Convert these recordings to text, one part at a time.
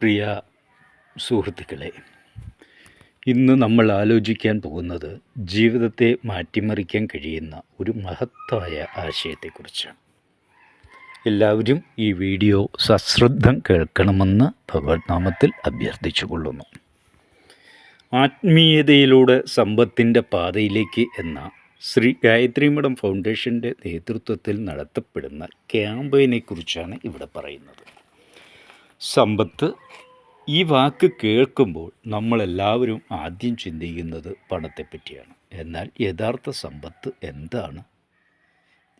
പ്രിയ സുഹൃത്തുക്കളെ ഇന്ന് നമ്മൾ ആലോചിക്കാൻ പോകുന്നത് ജീവിതത്തെ മാറ്റിമറിക്കാൻ കഴിയുന്ന ഒരു മഹത്തായ ആശയത്തെക്കുറിച്ചാണ്. എല്ലാവരും ഈ വീഡിയോ സശ്രദ്ധം കേൾക്കണമെന്ന് ഭഗവത്നാമത്തിൽ അഭ്യർത്ഥിച്ചു കൊള്ളുന്നു ആത്മീയതയിലൂടെ സമ്പത്തിന്റെ പാതയിലേക്ക് എന്ന ശ്രീ ഗായത്രി മഠം ഫൗണ്ടേഷന്റെ നേതൃത്വത്തിൽ നടത്തപ്പെടുന്ന ക്യാമ്പയിനെക്കുറിച്ചാണ് ഇവിടെ പറയുന്നത്. സമ്പത്ത് ഈ വാക്ക് കേൾക്കുമ്പോൾ നമ്മളെല്ലാവരും ആദ്യം ചിന്തിക്കുന്നത് പണത്തെപ്പറ്റിയാണ്. എന്നാൽ യഥാർത്ഥ സമ്പത്ത് എന്താണ്?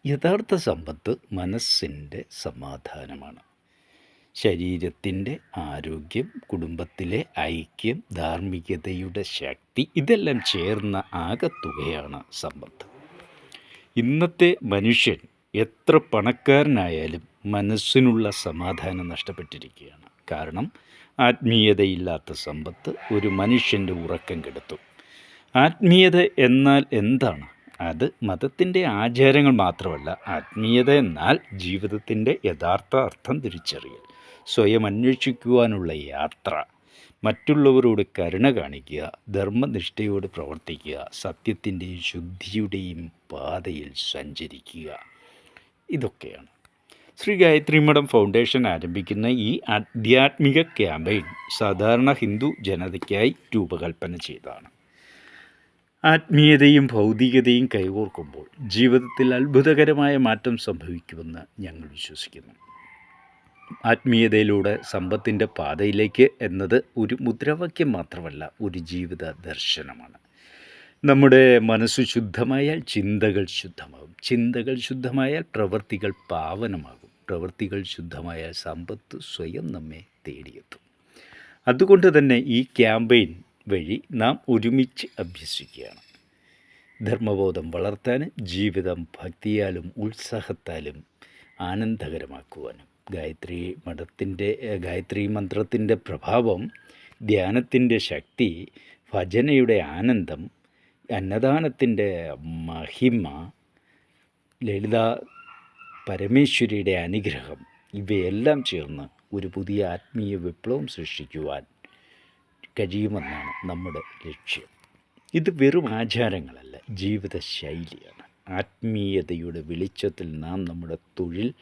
യഥാർത്ഥ സമ്പത്ത് മനസ്സിന്റെ സമാധാനമാണ്. ശരീരത്തിന്റെ ആരോഗ്യം കുടുംബത്തിലെ ഐക്യം ധാർമ്മികതയുടെ ശക്തി ഇതെല്ലാം ചേർന്ന ആകത്തുകയാണ് സമ്പത്ത്. ഇന്നത്തെ മനുഷ്യൻ എത്ര പണക്കാരനായാലും മനസ്സിനുള്ള സമാധാനം നഷ്ടപ്പെട്ടിരിക്കുകയാണ്. കാരണം ആത്മീയതയില്ലാത്ത സമ്പത്ത് ഒരു മനുഷ്യന്റെ ഉറക്കം കെടുത്തും. ആത്മീയത എന്നാൽ എന്താണ്? അത് മതത്തിന്റെ ആചാരങ്ങൾ മാത്രമല്ല ആത്മീയത എന്നാൽ ജീവിതത്തിന്റെ യഥാർത്ഥ അർത്ഥം തിരിച്ചറിയൽ സ്വയം അന്വേഷിക്കുവാനുള്ള യാത്ര. മറ്റുള്ളവരോട് കരുണ കാണിക്കുക ധർമ്മനിഷ്ഠയോട് പ്രവർത്തിക്കുക സത്യത്തിന്റെയും ശുദ്ധിയുടെയും പാതയിൽ സഞ്ചരിക്കുക. ഇതൊക്കെയാണ്. ശ്രീ ഗായത്രി മഠം ഫൗണ്ടേഷൻ ആരംഭിക്കുന്ന ഈ ആധ്യാത്മിക ക്യാമ്പയിൻ സാധാരണ ഹിന്ദു ജനതയ്ക്കായി രൂപകൽപ്പന ചെയ്തതാണ്. ആത്മീയതയും ഭൗതികതയും കൈകോർക്കുമ്പോൾ ജീവിതത്തിൽ അത്ഭുതകരമായ മാറ്റം സംഭവിക്കുമെന്ന് ഞങ്ങൾ വിശ്വസിക്കുന്നു. ആത്മീയതയിലൂടെ സമ്പത്തിന്റെ പാതയിലേക്ക് എന്നത് ഒരു മുദ്രാവാക്യം മാത്രമല്ല ഒരു ജീവിത ദർശനമാണ്. നമ്മുടെ മനസ്സ് ശുദ്ധമായാൽ ചിന്തകൾ ശുദ്ധമാകും. ചിന്തകൾ ശുദ്ധമായാൽ പ്രവൃത്തികൾ പാവനമാകും. പ്രവൃത്തികൾ ശുദ്ധമായ സമ്പത്ത് സ്വയം നമ്മെ തേടിയെത്തും. അതുകൊണ്ട് തന്നെ ഈ ക്യാമ്പയിൻ വഴി നാം ഒരുമിച്ച് അഭ്യസിക്കുകയാണ്. ധർമ്മബോധം വളർത്താൻ ജീവിതം ഭക്തിയാലും ഉത്സാഹത്താലും ആനന്ദകരമാക്കുവാനും. ഗായത്രി മഠത്തിന്റെ ഗായത്രി മന്ത്രത്തിന്റെ പ്രഭാവം ധ്യാനത്തിന്റെ ശക്തി ഭജനയുടെ ആനന്ദം അന്നദാനത്തിന്റെ മഹിമ ലളിത പരമേശ്വരിയുടെ അനുഗ്രഹം. ഇവയെല്ലാം ചേർന്ന് ഒരു പുതിയ ആത്മീയ വിപ്ലവം സൃഷ്ടിക്കുവാൻ കഴിയുമെന്നാണ് നമ്മുടെ ലക്ഷ്യം. ഇത് വെറും ആചാരങ്ങളല്ല ജീവിതശൈലിയാണ്. ആത്മീയതയുടെ വെളിച്ചത്തിൽ നാം നമ്മുടെ തൊഴിൽ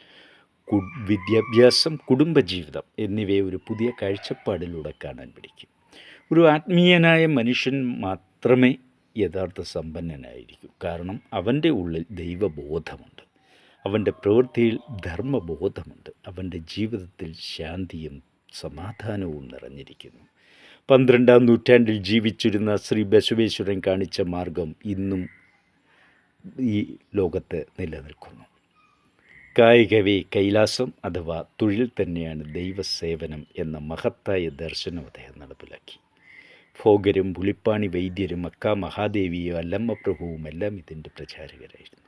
വിദ്യാഭ്യാസം കുടുംബജീവിതം എന്നിവയെ ഒരു പുതിയ കാഴ്ചപ്പാടിലൂടെ കാണാൻ പഠിക്കും. ഒരു ആത്മീയനായ മനുഷ്യൻ മാത്രമേ യഥാർത്ഥ സമ്പന്നനായിരിക്കൂ. കാരണം അവന്റെ ഉള്ളിൽ ദൈവബോധമുണ്ട്. അവന്റെ പ്രവൃത്തിയിൽ ധർമ്മബോധമുണ്ട്. അവന്റെ ജീവിതത്തിൽ ശാന്തിയും സമാധാനവും നിറഞ്ഞിരിക്കുന്നു. പന്ത്രണ്ടാം നൂറ്റാണ്ടിൽ ജീവിച്ചിരുന്ന ശ്രീ ബസവേശ്വരൻ കാണിച്ച മാർഗം ഇന്നും ഈ ലോകത്ത് നിലനിൽക്കുന്നു. കായികവേ കൈലാസം അഥവാ തൊഴിൽ തന്നെയാണ് ദൈവസേവനം എന്ന മഹത്തായ ദർശനം അദ്ദേഹം നടപ്പിലാക്കി. ഭോഗരും പുളിപ്പാണി വൈദ്യരും അക്ക മഹാദേവിയും അല്ലമ്മ പ്രഭുവും എല്ലാം ഇതിന്റെ പ്രചാരകരായിരുന്നു.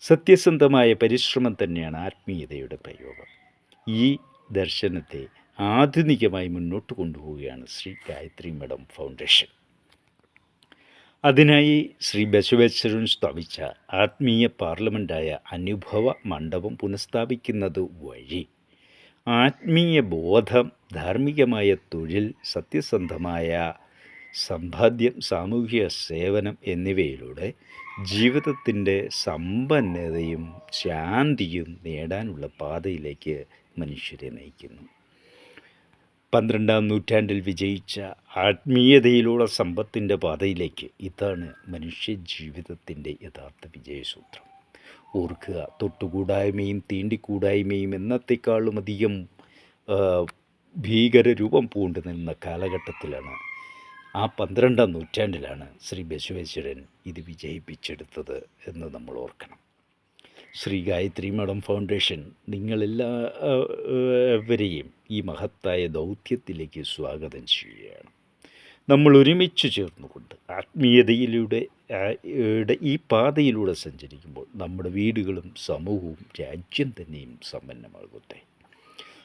സത്യസന്ധമായ പരിശ്രമം തന്നെയാണ് ആത്മീയതയുടെ പ്രയോഗം. ഈ ദർശനത്തെ ആധുനികമായി മുന്നോട്ട് കൊണ്ടുപോവുകയാണ് ശ്രീ ഗായത്രി മഠം ഫൗണ്ടേഷൻ. അതിനായി ശ്രീ ബസവേശ്വരൻ സ്ഥാപിച്ച ആത്മീയ പാർലമെന്റായ അനുഭവ മണ്ഡപം പുനഃസ്ഥാപിക്കുന്നത് വഴി ആത്മീയ ബോധം ധാർമ്മികമായ തൊഴിൽ സത്യസന്ധമായ സമ്പാദ്യം സാമൂഹ്യ സേവനം എന്നിവയിലൂടെ ജീവിതത്തിന്റെ സമ്പന്നതയും ശാന്തിയും നേടാനുള്ള പാതയിലേക്ക് മനുഷ്യരെ നയിക്കുന്നു. പന്ത്രണ്ടാം നൂറ്റാണ്ടിൽ വിജയിച്ച ആത്മീയതയിലുള്ള സമ്പത്തിന്റെ പാതയിലേക്ക് ഇതാണ് മനുഷ്യ ജീവിതത്തിന്റെ യഥാർത്ഥ വിജയസൂത്രം. ഓർക്കുക തൊട്ടുകൂടായ്മയും തീണ്ടിക്കൂടായ്മയും എന്നത്തേക്കാളും അധികം ഭീകരരൂപം പൂണ്ടു നിന്ന കാലഘട്ടത്തിലാണ് ആ പന്ത്രണ്ടാം നൂറ്റാണ്ടിലാണ് ശ്രീ ബസവേശ്വരൻ ഇത് വിജയിപ്പിച്ചെടുത്തത് എന്ന് നമ്മൾ ഓർക്കണം. ശ്രീ ഗായത്രി മഠം ഫൗണ്ടേഷൻ നിങ്ങളെല്ലാവരെയും ഈ മഹത്തായ ദൗത്യത്തിലേക്ക് സ്വാഗതം ചെയ്യുകയാണ്. നമ്മൾ ഒരുമിച്ച് ചേർന്നുകൊണ്ട് ആത്മീയതയിലൂടെ ഈ പാതയിലൂടെ സഞ്ചരിക്കുമ്പോൾ നമ്മുടെ വീടുകളും സമൂഹവും രാജ്യം തന്നെയും സമ്പന്നമാകട്ടെ.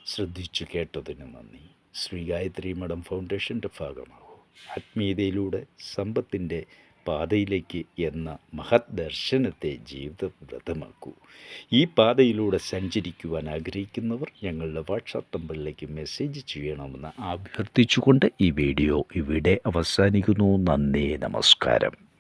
ശ്രദ്ധിച്ചു കേട്ടതിന് നന്ദി. ശ്രീ ഗായത്രി മഠം ഫൗണ്ടേഷന്റെ ഭാഗമാകൂ. ആത്മീയതയിലൂടെ സമ്പത്തിന്റെ പാതയിലേക്ക് എന്ന മഹത് ദർശനത്തെ ജീവിതവ്രതമാക്കൂ. ഈ പാതയിലൂടെ സഞ്ചരിക്കുവാൻ ആഗ്രഹിക്കുന്നവർ ഞങ്ങളുടെ വാട്സാപ്പ് നമ്പറിലേക്ക് മെസ്സേജ് ചെയ്യണമെന്ന് അഭ്യർത്ഥിച്ചുകൊണ്ട് ഈ വീഡിയോ ഇവിടെ അവസാനിക്കുന്നു. നന്ദി നമസ്കാരം.